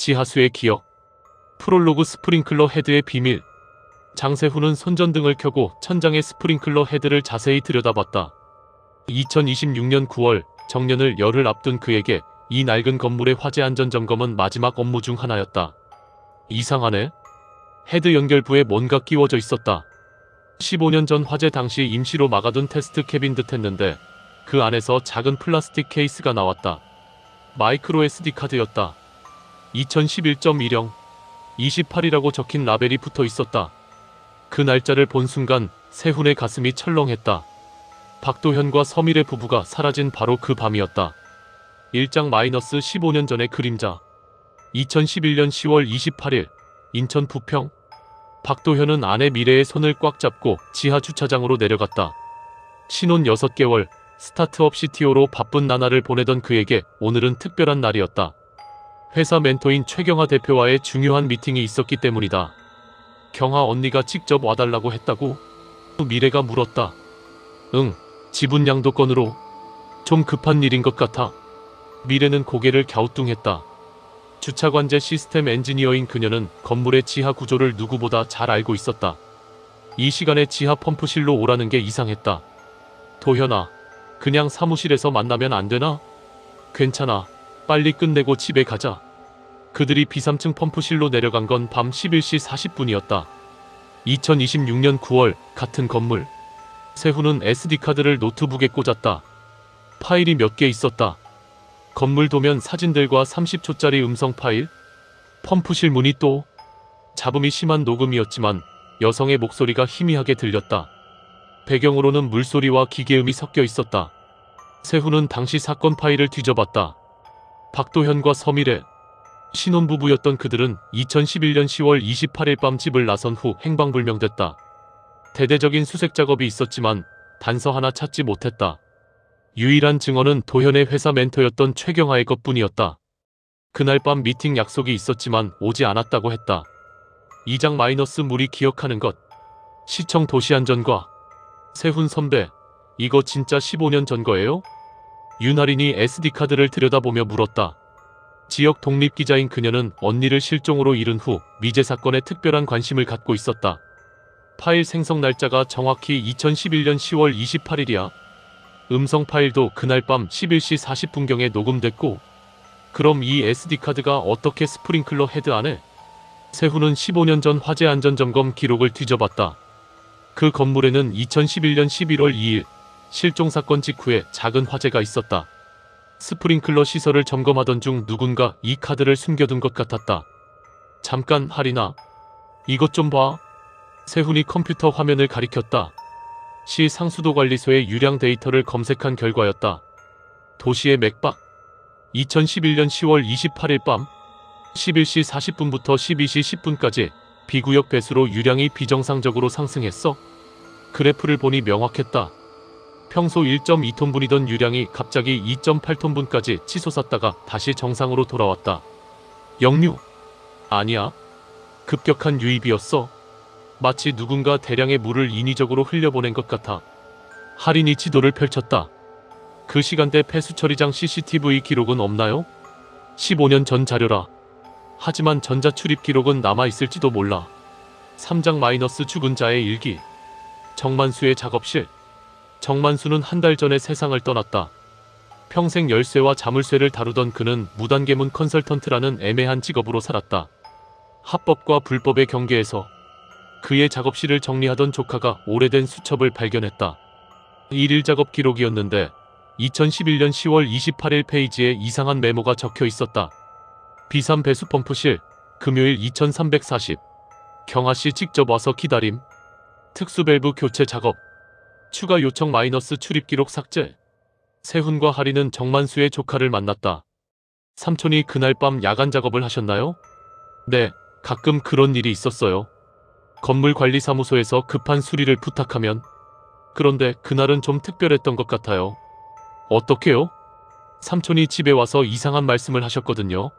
지하수의 기억. 프롤로그 스프링클러 헤드의 비밀. 장세훈은 손전등을 켜고 천장의 스프링클러 헤드를 자세히 들여다봤다. 2026년 9월 정년을 열흘 앞둔 그에게 이 낡은 건물의 화재 안전 점검은 마지막 업무 중 하나였다. 이상하네. 헤드 연결부에 뭔가 끼워져 있었다. 15년 전 화재 당시 임시로 막아둔 테스트 캐빈 듯 했는데 그 안에서 작은 플라스틱 케이스가 나왔다. 마이크로 SD 카드였다. 2011.10 28이라고 적힌 라벨이 붙어 있었다. 그 날짜를 본 순간 세훈의 가슴이 철렁했다. 박도현과 서밀의 부부가 사라진 바로 그 밤이었다. 1장 마이너스 15년 전의 그림자. 2011년 10월 28일 인천 부평. 박도현은 아내 미래의 손을 꽉 잡고 지하 주차장으로 내려갔다. 신혼 6개월 스타트업 CTO로 바쁜 나날을 보내던 그에게 오늘은 특별한 날이었다. 회사 멘토인 최경화 대표와의 중요한 미팅이 있었기 때문이다. 경화 언니가 직접 와달라고 했다고? 미래가 물었다. 응, 지분 양도권으로. 좀 급한 일인 것 같아. 미래는 고개를 갸우뚱했다. 주차관제 시스템 엔지니어인 그녀는 건물의 지하 구조를 누구보다 잘 알고 있었다. 이 시간에 지하 펌프실로 오라는 게 이상했다. 도현아, 그냥 사무실에서 만나면 안 되나? 괜찮아. 빨리 끝내고 집에 가자. 그들이 B3층 펌프실로 내려간 건 밤 11시 40분이었다. 2026년 9월 같은 건물. 세훈은 SD카드를 노트북에 꽂았다. 파일이 몇 개 있었다. 건물 도면 사진들과 30초짜리 음성 파일. 펌프실 문이 또 잡음이 심한 녹음이었지만 여성의 목소리가 희미하게 들렸다. 배경으로는 물소리와 기계음이 섞여 있었다. 세훈은 당시 사건 파일을 뒤져봤다. 박도현과 서미래, 신혼부부였던 그들은 2011년 10월 28일 밤 집을 나선 후 행방불명됐다. 대대적인 수색 작업이 있었지만 단서 하나 찾지 못했다. 유일한 증언은 도현의 회사 멘토였던 최경하의 것뿐이었다. 그날 밤 미팅 약속이 있었지만 오지 않았다고 했다. 2장 마이너스 물이 기억하는 것. 시청 도시안전과 세훈 선배, 이거 진짜 15년 전 거예요? 윤하린이 SD카드를 들여다보며 물었다. 지역 독립기자인 그녀는 언니를 실종으로 잃은 후 미제 사건에 특별한 관심을 갖고 있었다. 파일 생성 날짜가 정확히 2011년 10월 28일이야. 음성 파일도 그날 밤 11시 40분경에 녹음됐고, 그럼 이 SD카드가 어떻게 스프링클러 헤드 안에? 세훈은 15년 전 화재 안전점검 기록을 뒤져봤다. 그 건물에는 2011년 11월 2일 실종 사건 직후에 작은 화재가 있었다. 스프링클러 시설을 점검하던 중 누군가 이 카드를 숨겨둔 것 같았다. 잠깐 할인아. 이것 좀 봐. 세훈이 컴퓨터 화면을 가리켰다. 시 상수도 관리소의 유량 데이터를 검색한 결과였다. 도시의 맥박. 2011년 10월 28일 밤 11시 40분부터 12시 10분까지 비구역 배수로 유량이 비정상적으로 상승했어. 그래프를 보니 명확했다. 평소 1.2톤분이던 유량이 갑자기 2.8톤분까지 치솟았다가 다시 정상으로 돌아왔다. 역류? 아니야. 급격한 유입이었어. 마치 누군가 대량의 물을 인위적으로 흘려보낸 것 같아. 할인이 지도를 펼쳤다. 그 시간대 폐수 처리장 CCTV 기록은 없나요? 15년 전 자료라. 하지만 전자 출입 기록은 남아있을지도 몰라. 3장 마이너스 죽은 자의 일기. 정만수의 작업실. 정만수는 한 달 전에 세상을 떠났다. 평생 열쇠와 자물쇠를 다루던 그는 무단계문 컨설턴트라는 애매한 직업으로 살았다. 합법과 불법의 경계에서 그의 작업실을 정리하던 조카가 오래된 수첩을 발견했다. 일일 작업 기록이었는데 2011년 10월 28일 페이지에 이상한 메모가 적혀 있었다. B3 배수 펌프실 금요일 2340 경아씨 직접 와서 기다림 특수 밸브 교체 작업 추가 요청 마이너스 출입 기록 삭제 세훈과 하리는 정만수의 조카를 만났다. 삼촌이 그날 밤 야간 작업을 하셨나요? 네, 가끔 그런 일이 있었어요. 건물관리사무소에서 급한 수리를 부탁하면 그런데 그날은 좀 특별했던 것 같아요. 어떻게요? 삼촌이 집에 와서 이상한 말씀을 하셨거든요.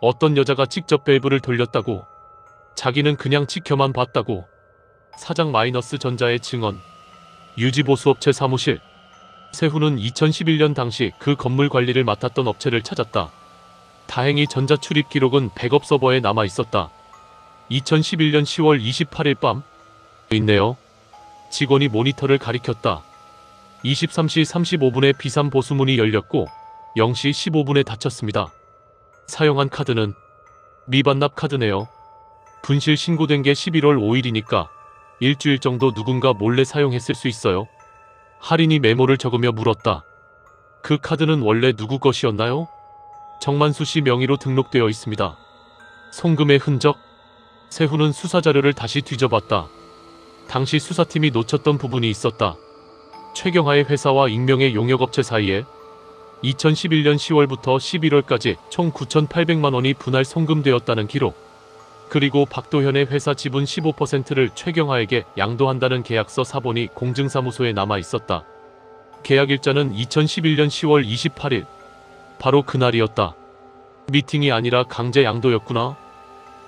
어떤 여자가 직접 밸브를 돌렸다고. 자기는 그냥 지켜만 봤다고. 사장 마이너스 전자의 증언. 유지보수업체 사무실. 세훈은 2011년 당시 그 건물 관리를 맡았던 업체를 찾았다. 다행히 전자출입 기록은 백업 서버에 남아 있었다. 2011년 10월 28일 밤 있네요. 직원이 모니터를 가리켰다. 23시 35분에 비상 보수문이 열렸고 0시 15분에 닫혔습니다. 사용한 카드는 미반납 카드네요. 분실 신고된 게 11월 5일이니까 일주일 정도 누군가 몰래 사용했을 수 있어요. 할인이 메모를 적으며 물었다. 그 카드는 원래 누구 것이었나요? 정만수 씨 명의로 등록되어 있습니다. 송금의 흔적? 세훈은 수사 자료를 다시 뒤져봤다. 당시 수사팀이 놓쳤던 부분이 있었다. 최경하의 회사와 익명의 용역업체 사이에 2011년 10월부터 11월까지 총 9,800만 원이 분할 송금되었다는 기록. 그리고 박도현의 회사 지분 15%를 최경하에게 양도한다는 계약서 사본이 공증사무소에 남아 있었다. 계약 일자는 2011년 10월 28일. 바로 그날이었다. 미팅이 아니라 강제 양도였구나.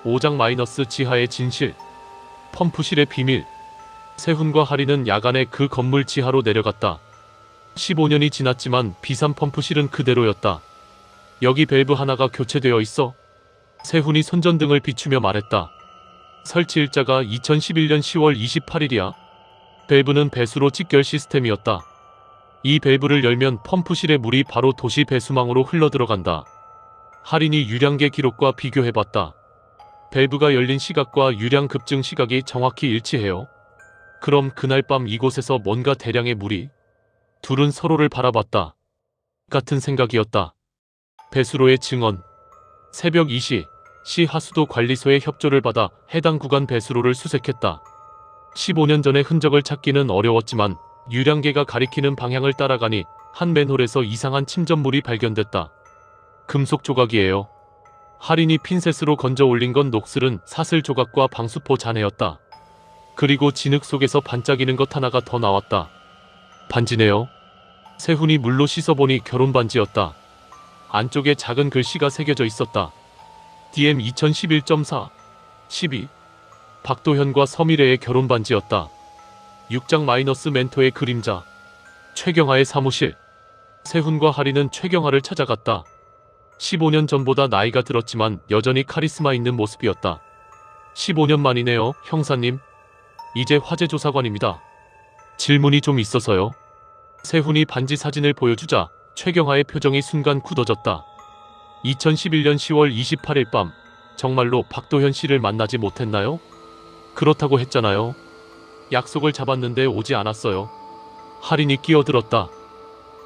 5장 마이너스 지하의 진실. 펌프실의 비밀. 세훈과 하리는 야간에 그 건물 지하로 내려갔다. 15년이 지났지만 비산 펌프실은 그대로였다. 여기 밸브 하나가 교체되어 있어. 세훈이 손전등을 비추며 말했다. 설치 일자가 2011년 10월 28일이야. 밸브는 배수로 직결 시스템이었다. 이 밸브를 열면 펌프실의 물이 바로 도시 배수망으로 흘러들어간다. 할인이 유량계 기록과 비교해봤다. 밸브가 열린 시각과 유량 급증 시각이 정확히 일치해요. 그럼 그날 밤 이곳에서 뭔가 대량의 물이 둘은 서로를 바라봤다. 같은 생각이었다. 배수로의 증언. 새벽 2시 시 하수도 관리소의 협조를 받아 해당 구간 배수로를 수색했다. 15년 전의 흔적을 찾기는 어려웠지만 유량계가 가리키는 방향을 따라가니 한 맨홀에서 이상한 침전물이 발견됐다. 금속 조각이에요. 할인이 핀셋으로 건져 올린 건 녹슬은 사슬 조각과 방수포 잔해였다. 그리고 진흙 속에서 반짝이는 것 하나가 더 나왔다. 반지네요. 세훈이 물로 씻어보니 결혼 반지였다. 안쪽에 작은 글씨가 새겨져 있었다. DM 2011.4 12 박도현과 서미래의 결혼 반지였다. 6장 마이너스 멘토의 그림자 최경하의 사무실 세훈과 하리는 최경하를 찾아갔다. 15년 전보다 나이가 들었지만 여전히 카리스마 있는 모습이었다. 15년 만이네요, 형사님. 이제 화재 조사관입니다. 질문이 좀 있어서요. 세훈이 반지 사진을 보여주자 최경하의 표정이 순간 굳어졌다. 2011년 10월 28일 밤 정말로 박도현 씨를 만나지 못했나요? 그렇다고 했잖아요. 약속을 잡았는데 오지 않았어요. 할인이 끼어들었다.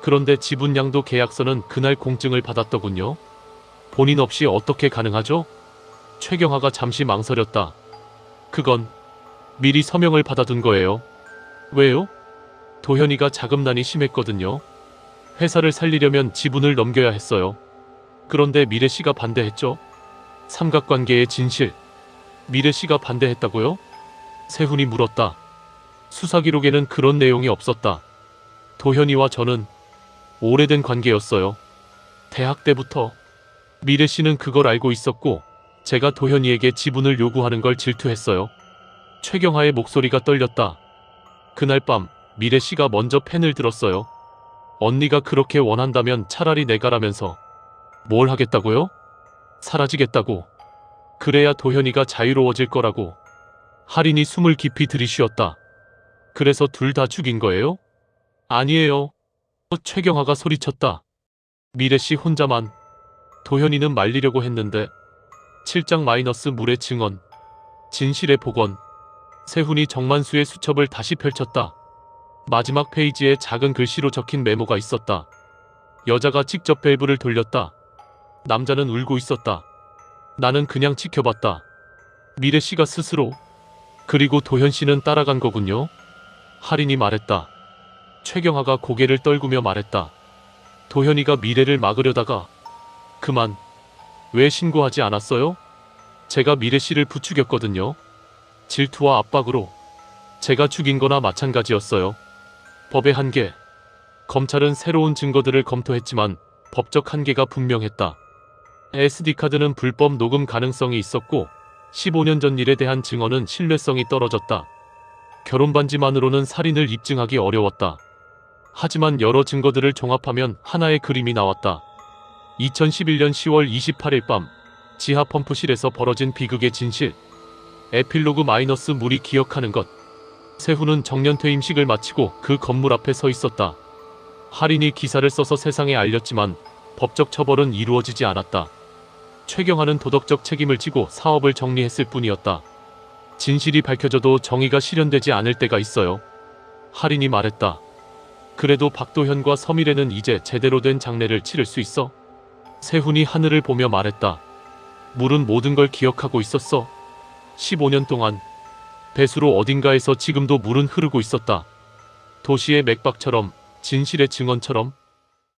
그런데 지분양도 계약서는 그날 공증을 받았더군요. 본인 없이 어떻게 가능하죠? 최경하가 잠시 망설였다. 그건 미리 서명을 받아둔 거예요. 왜요? 도현이가 자금난이 심했거든요. 회사를 살리려면 지분을 넘겨야 했어요. 그런데 미래 씨가 반대했죠. 삼각관계의 진실. 미래 씨가 반대했다고요? 세훈이 물었다. 수사 기록에는 그런 내용이 없었다. 도현이와 저는 오래된 관계였어요. 대학 때부터 미래 씨는 그걸 알고 있었고 제가 도현이에게 지분을 요구하는 걸 질투했어요. 최경하의 목소리가 떨렸다. 그날 밤 미래 씨가 먼저 펜을 들었어요. 언니가 그렇게 원한다면 차라리 내가라면서 뭘 하겠다고요? 사라지겠다고. 그래야 도현이가 자유로워질 거라고. 할인이 숨을 깊이 들이쉬었다. 그래서 둘 다 죽인 거예요? 아니에요. 최경하가 소리쳤다. 미래 씨 혼자만. 도현이는 말리려고 했는데 7장 마이너스 물의 증언. 진실의 복원. 세훈이 정만수의 수첩을 다시 펼쳤다. 마지막 페이지에 작은 글씨로 적힌 메모가 있었다. 여자가 직접 밸브를 돌렸다. 남자는 울고 있었다. 나는 그냥 지켜봤다. 미래 씨가 스스로 그리고 도현 씨는 따라간 거군요. 할인이 말했다. 최경하가 고개를 떨구며 말했다. 도현이가 미래를 막으려다가 그만 왜 신고하지 않았어요? 제가 미래 씨를 부추겼거든요. 질투와 압박으로 제가 죽인 거나 마찬가지였어요. 법의 한계. 검찰은 새로운 증거들을 검토했지만 법적 한계가 분명했다. SD카드는 불법 녹음 가능성이 있었고 15년 전 일에 대한 증언은 신뢰성이 떨어졌다. 결혼 반지만으로는 살인을 입증하기 어려웠다. 하지만 여러 증거들을 종합하면 하나의 그림이 나왔다. 2011년 10월 28일 밤 지하 펌프실에서 벌어진 비극의 진실. 에필로그 마이너스 물이 기억하는 것. 세훈은 정년 퇴 임식을 마치고 그 건물 앞에 서 있었다. 할인이 기사를 써서 세상에 알렸지만 법적 처벌은 이루어지지 않았다. 최경하는 도덕적 책임을 지고 사업을 정리했을 뿐이었다. 진실이 밝혀져도 정의가 실현되지 않을 때가 있어요. 할인이 말했다. 그래도 박도현과 서미래는 이제 제대로 된 장례를 치를 수 있어? 세훈이 하늘을 보며 말했다. 물은 모든 걸 기억하고 있었어. 15년 동안 배수로 어딘가에서 지금도 물은 흐르고 있었다. 도시의 맥박처럼 진실의 증언처럼